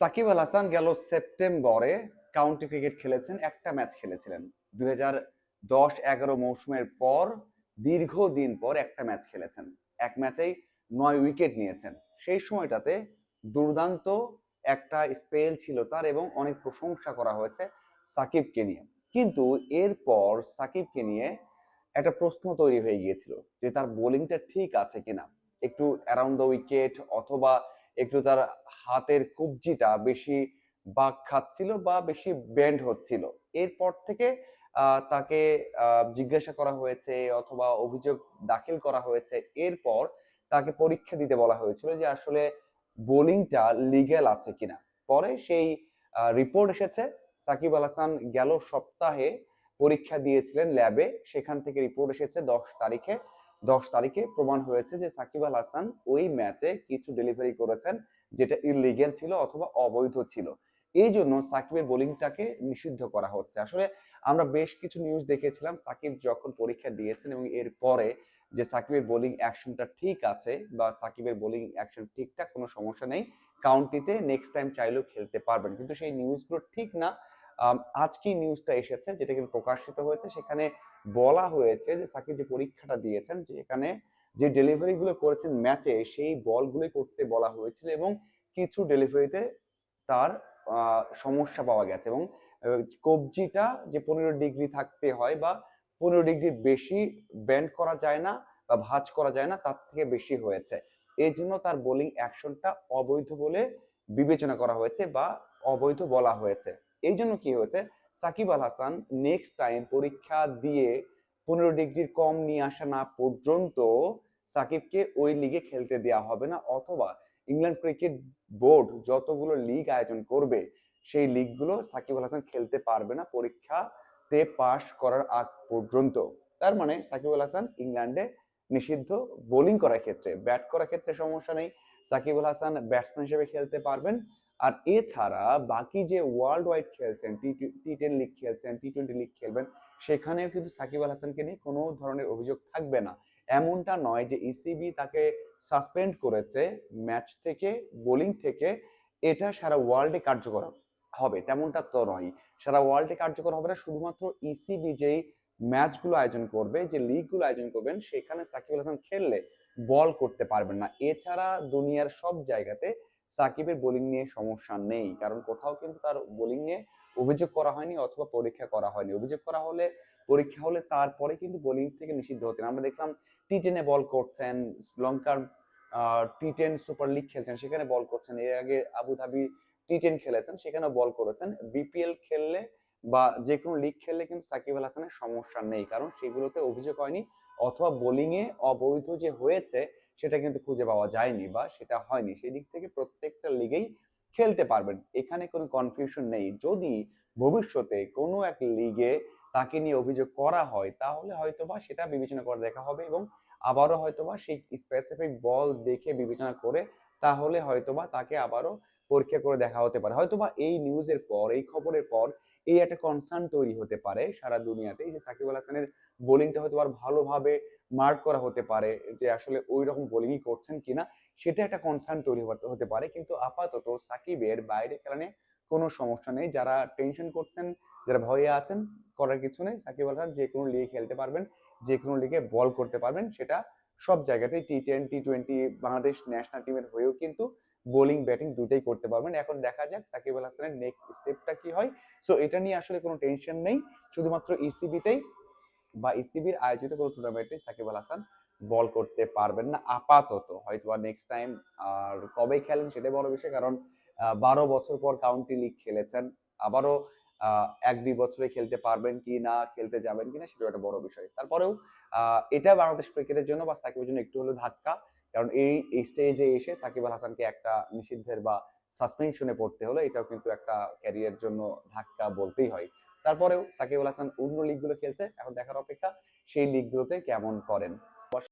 সাকিব আল হাসান গেল সেপ্টেম্বরে county cricket খেলেছেন, একটা ম্যাচ খেলেছিলেন। দুই হাজার দশ এগারো মৌসুমের পর, দীর্ঘদিন পর একটা ম্যাচ খেলেছেন। এক ম্যাচেই নয় উইকেট নিয়েছেন। সেই সময়টাতে দুর্দান্ত একটা স্পেল ছিল তার এবং অনেক প্রশংসা করা হয়েছে সাকিবকে নিয়ে। কিন্তু এরপর সাকিবকে নিয়ে একটা প্রশ্ন তৈরি হয়ে গিয়েছিল যে তার বোলিংটা ঠিক আছে কিনা? একটু অ্যারাউন্ড দ্য উইকেট অথবা একটু তার হাতের কবজিটা বেশি বাঁক খাচ্ছিল বা বেশি বেন্ড হচ্ছিল। এরপর থেকে তাকে জিজ্ঞাসা করা হয়েছে অথবা অভিযোগ দাখিল করা হয়েছে। এরপর তাকে পরীক্ষা দিতে বলা হয়েছিল যে আসলে বোলিংটা লিগ্যাল আছে কিনা। পরে সেই রিপোর্ট এসেছে। সাকিব আল হাসান গেল সপ্তাহে পরীক্ষা দিয়েছিলেন ল্যাবে সেখান থেকে রিপোর্ট এসেছে দশ তারিখে। দশ তারিখে প্রমাণ হয়েছে যে সাকিব আল হাসান ওই ম্যাচে কিছু ডেলিভারি করেছেন যেটা ইলিগেল ছিল অথবা অবৈধ ছিল। এই জন্য সাকিবের বোলিংটাকে নিষিদ্ধ করা হচ্ছে। আসলে আমরা বেশ কিছু নিউজ দেখেছিলাম, সাকিব যখন পরীক্ষা দিয়েছেন এবং এর পরে যে সাকিবের বোলিং অ্যাকশনটা ঠিক আছে বা সাকিবের বোলিং অ্যাকশন ঠিকঠাক কোনো সমস্যা নেই কাউন্টিতে নেক্সট টাইম চাইলেও খেলতে পারবেন। কিন্তু সেই নিউজগুলো ঠিক না আম, আজকেই নিউজটা এসেছে যেটা কিন্তু প্রকাশিত হয়েছে? সেখানে বলা হয়েছে যে সাকিব যে পরীক্ষাটা দিয়েছেন যে এখানে যে ডেলিভারি গুলো করেছেন ম্যাচে সেই বলগুলো করতে বলা হয়েছিল এবং কিছু ডেলিভারিতে তার সমস্যা পাওয়া গেছে এবং কবজিটা যে পনেরো ডিগ্রি থাকতে হয় বা পনেরো ডিগ্রির বেশি ব্যান্ড করা যায় না বা ভাঁজ করা যায় না তার থেকে বেশি হয়েছে। এই জন্য তার বোলিং অ্যাকশনটা অবৈধ বলে বিবেচনা করা হয়েছে বা অবৈধ বলা হয়েছে। এই জন্য কি হয়েছে? সাকিব আল হাসান নেক্সট টাইম পরীক্ষা দিয়ে পনেরো ডিগ্রির কম নিয়ে আসা না পর্যন্ত সাকিবকে ওই লিগে খেলতে দেওয়া হবে না। অথবা ইংল্যান্ড ক্রিকেট বোর্ড যতগুলো লিগ আয়োজন করবে, সেই লিগগুলো সাকিব আল হাসান খেলতে পারবে না পরীক্ষাতে পাশ করার আগ পর্যন্ত। তার মানে সাকিব আল হাসান ইংল্যান্ডে নিষিদ্ধ বোলিং করার ক্ষেত্রে ব্যাট করার ক্ষেত্রে সমস্যা নেই। সাকিব আল হাসান ব্যাটসম্যান হিসেবে খেলতে পারবেন। আর এছাড়া বাকি যে ওয়ার্ল্ড ওয়াইড খেলছেন টি টেন লিগ খেলছেন টি টোয়েন্টি লিগ খেলবেন, সেখানেও কিন্তু সাকিব আল হাসানকে নিয়ে কোনো ধরনের অভিযোগ থাকবে না। এমনটা নয় যে ইসিবি তাকে সাসপেন্ড করেছে ম্যাচ থেকে বোলিং থেকে, এটা সারা ওয়ার্ল্ডে কার্যকর হবে, তেমনটা তো নয়। সারা ওয়ার্ল্ডে কার্যকর হবে না, শুধুমাত্র ইসিবি যেই ম্যাচগুলো আয়োজন করবে, যে লিগগুলো আয়োজন করবেন, সেখানে সাকিব আল হাসান খেললে বল করতে পারবেন না। এছাড়া দুনিয়ার সব জায়গাতে সাকিবের বোলিং নিয়ে সমস্যা নেই। কারণ কোথাও কিন্তু তার বোলিং নিয়ে অভিযোগ করা হয়নি অথবা পরীক্ষা করা হয়নি। অভিযোগ করা হলে, পরীক্ষা হলে তারপরে কিন্তু বোলিং থেকে নিষিদ্ধ হতেন। আমরা দেখলাম টি টেনে বল করছেন, লঙ্কার টি টেন সুপার লিগ খেলছেন, সেখানে বল করছেন। এর আগে আবুধাবি টি টেন খেলেছেন সেখানে বল করেছেন। বিপিএল খেললে বা যে কোনো লিগ খেললে কিন্তু সাকিব আল হাসানের সমস্যা নেই। কারণ সেগুলোতে অভিযোগ হয়নি অথবা বোলিং এ অবৈধ যে হয়েছে, সেটা কিন্তু খুঁজে পাওয়া যায়নি বা সেটা হয়নি। সেই দিক থেকে প্রত্যেকটা লিগেই খেলতে পারবেন। এখানে কোনো কনফিউশন নেই। যদি ভবিষ্যতে কোনো এক লিগে তাকে নিয়ে অভিযোগ করা হয়, তাহলে হয়তোবা সেটা বিবেচনা করে দেখা হবে এবং আবারও হয়তোবা সেই স্পেসিফিক বল দেখে বিবেচনা করে, তাহলে হয়তোবা তাকে আবারও পরীক্ষা করে দেখা হতে পারে। হয়তোবা এই নিউজের পর, এই খবরের পর এই একটা কনসার্ন তৈরি হতে পারে সারা দুনিয়াতে। যে সাকিব আল হাসানের বোলিংটা হয়তো আর ভালোভাবে মার্ক করা হতে পারে যে আসলে ওই রকম বোলিংই করছেন কিনা, সেটা একটা কনসার্ন তৈরি হতে- পারে। কিন্তু আপাতত সাকিবের বাইরে খেলা নিয়ে কোনো সমস্যা নেই। যারা টেনশন করছেন, যারা ভয়ে আছেন, করার কিছু নেই। সাকিব আল হাসান যে কোনো লিগে খেলতে পারবেন যে কোনো লিগে বল করতে পারবেন, সেটা সব জায়গাতেই T ten T twenty Bangladesh national টিমের হয়েও কিন্তু বোলিং ব্যাটিং দুটোই করতে পারবেন। এখন দেখা যাক সাকিব আল হাসানের নেক্সট স্টেপটা কি হয়। সো এটা নিয়ে আসলে কোনো টেনশন নেই। শুধুমাত্র ইসিবিতেই বা ইসিবির আয়োজিত কোনো টুর্নামেন্টে সাকিব আল হাসান বল করতে পারবেন না। আপাতত হয়তো বা নেক্সট টাইম আর কবে খেলেন সেটাই বড় বিষয়, কারণ বারো বছর পর কাউন্টি লিগ খেলেছেন। আবারও এক দুই বছরে খেলতে পারবেন কি না, খেলতে যাবেন কিনা সেটাও একটা বড় বিষয়। তারপরেও এটা বাংলাদেশ ক্রিকেটের জন্য বা সাকিবের জন্য একটু হলেও ধাক্কা। কারণ এই এই স্টেজে এসে সাকিব আল হাসানকে একটা নিষিদ্ধের বা সাসপেনশনে পড়তে হলো, এটাও কিন্তু একটা ক্যারিয়ার জন্য ধাক্কা বলতেই হয়। তারপরেও সাকিব আল হাসান অন্য লিগগুলো খেলছে, এখন দেখার অপেক্ষা সেই লিগগুলোতে কেমন করেন।